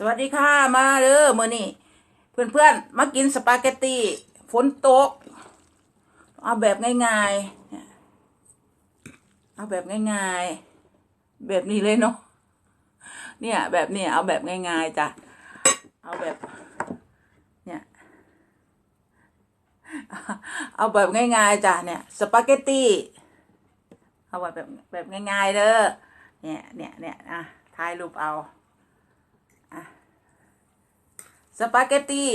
สวัสดีค่ะมาเด้อมื้อนี้เพื่อนๆมากินสปาเกตตีฝนตก เอาแบบง่ายๆเอาแบบง่ายๆ แบบนี้เลยเนาะเนี่ยแบบเนี้ยเอาแบบง่ายๆจ้ะเอาแบบเนี่ยเอาแบบง่ายๆจ้ะเนี่ยสปาเกตตีเอาแบบแบบแบบง่ายๆเด้อเนี่ยเนี่ยเนี่ยอะถ่ายรูปเอาอะ สปาเกตตี้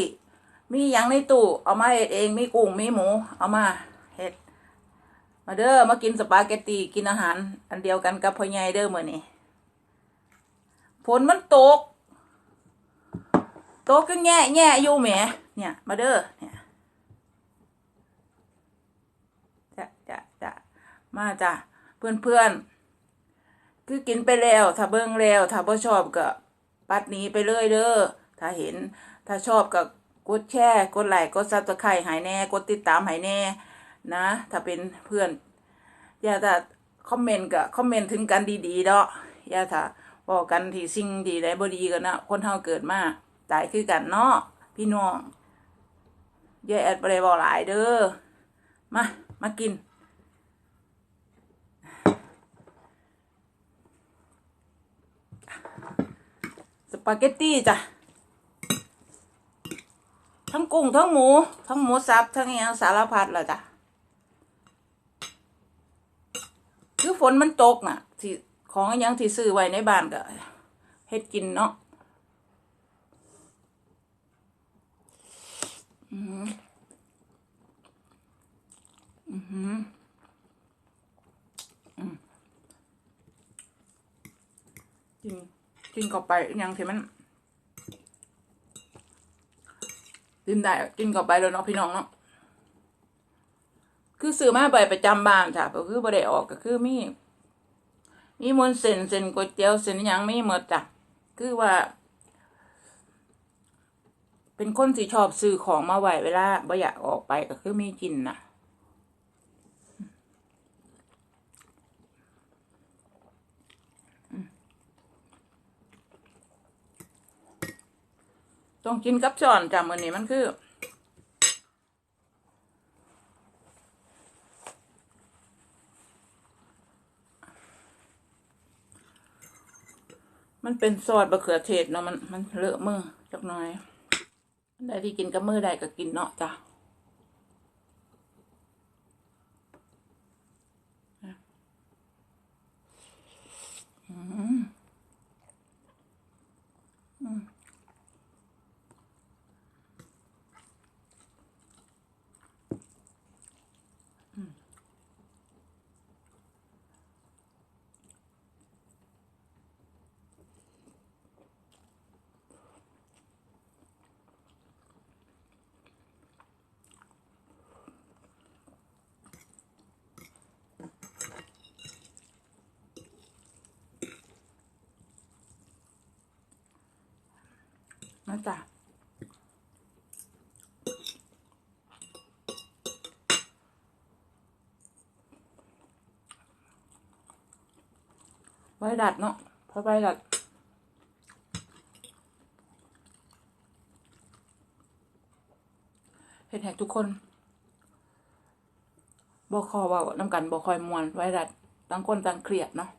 มีอย่างในตู้ เอามาเฮ็ดเอง มีกุ้ง มีหมู เอามาเฮ็ด มาเด้อ มากินสปาเกตตี้ กินอาหาร อันเดียวกันกับพ่อใหญ่เด้อเมื้อนี้ฝนมันตก ตกก็แง่แง่อยู่แหม เนี่ย มาเด้อ เนี่ยจะจะจะมาจ้ะ เพื่อนเพื่อนคือกินไปแล้ว ถ้าเบิ่งแล้ว ถ้าบ่ชอบก็ปัดหนี้ไปเลยเด้อถ้าเห็น ถ้าชอบก็กดแชร์กดไลค์กดซับสไครต์ให้แน่กดติดตามให้แน่นะ ถ้าเป็นเพื่อนอย่าถ้าคอมเมนต์ก็คอมเมนต์ถึงกันดีๆเนาะอย่าถ้าบอกกันที่สิ่งดีใดบ่ดีกันนะคนเฮาเกิดมาตายคือกันเนาะพี่น้องอย่าแอดบ่ได้บอกหลายเด้อมามากินสปาเกตตี้จ้ะ กุ้งทั้งหมู ทั้งหมูสับทั้งอหยังสารพัดเลยจ้ะคือฝนมันตกน่ะ ที่ของอหยังที่ซื้อไว้ในบ้านก็เฮ็ดกินเนาะอืมอือหืออืมกินกินเข้าไปอหยังที่มัน กินได้กินเข้าไปแล้วเนาะพี่น้องเนาะคือซื้อมาใบประจำบ้านจ้ะก็คือบ่ได้ออกก็คือมีมีมนเส้นเส้นก๋วยเตี๋ยวเส้นยังไม่หมดจ้ะคือว่า เป็นคนสีชอบซื้อของมาไหวเวลาบ่อยากออกไปก็คือมีกินนะ ต้องกินกับช้อนจ้ะมื้อนี้มันคือมันเป็นซอสบะเขือเทศเนาะมันมันเลอะมือจักหน่อย ได้ที่กินกับมือได้ก็กินเนาะจ้ะอืมอืม นะจ้ะไว้ดัดเนาะพราะไว้ดัดเห็นแหกทุกคนบอคอว่าน้ำกันบอคอยมวนไว้ดัดต่างคนต่างเครียดเนาะ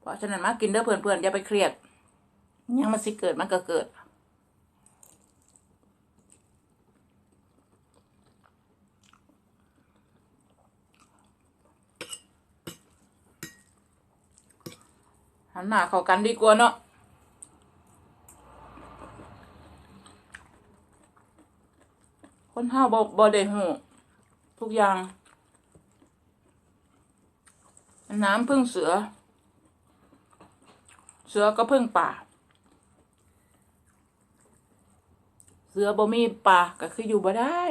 เพราะฉะนั้นมากินเด้อเพื่อนๆอย่าไปเครียด ยังมันสิเกิดมันก็เกิด หันหน้าเข้ากันดีกว่าเนาะคนห้าบอบอได้หูทุกอย่าง น้ำพึ่งเสือ เสือก็พึ่งป่า เสือบ่มีป่าก็คืออยู่บ่ได้ ม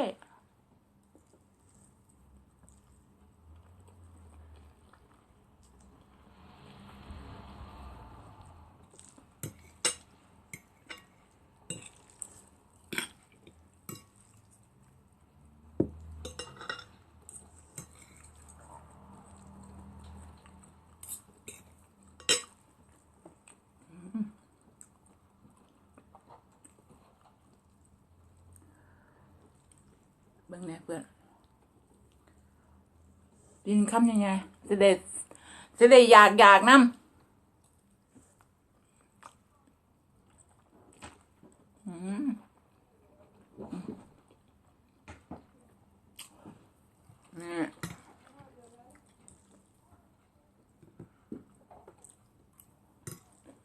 เบ่งเนี่ยเพื่อนกินคำยังไงจะได้จะได้อยากอยากน้ำอืมนี่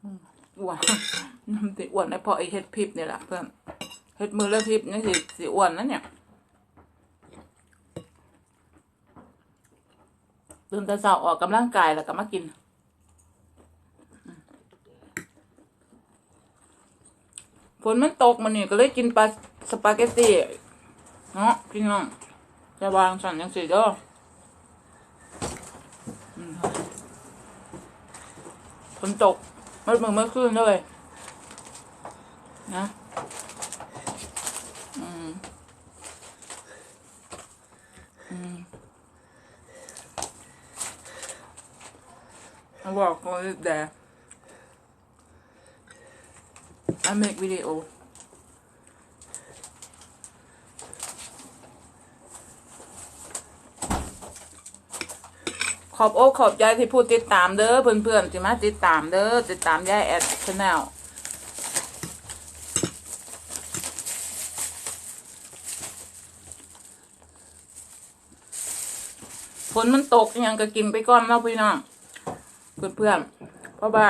อืมอ้วนน้ำติอ้วนได้พราะไอเฮ็ดพริบเนี่ยแหละเพื่อนเฮ็ดมือแล้วพริบนี่สิสิอ้วนนะเนี่ย ตื่นแต่เช้าออกกำลังกายแล้วก็มากิน ฝนมันตกมันนี่ก็เลยกินปลาสปาเกตตีเนาะพี่น้องจะวางสั่นยังสิเด้อฝนตกมืดมือเมื่อคืนเลยนะอืมอืม I walk on it there. I make video. ขอบอกขอบใจที่พูดติดตามเด้อเพื่อนๆที่มาติดตามเด้อติดตามยายแอดชาแนลฝนมันตกยังก็กินไปก่อนเนาะพี่น้อง เพื่อนๆเพราะว่า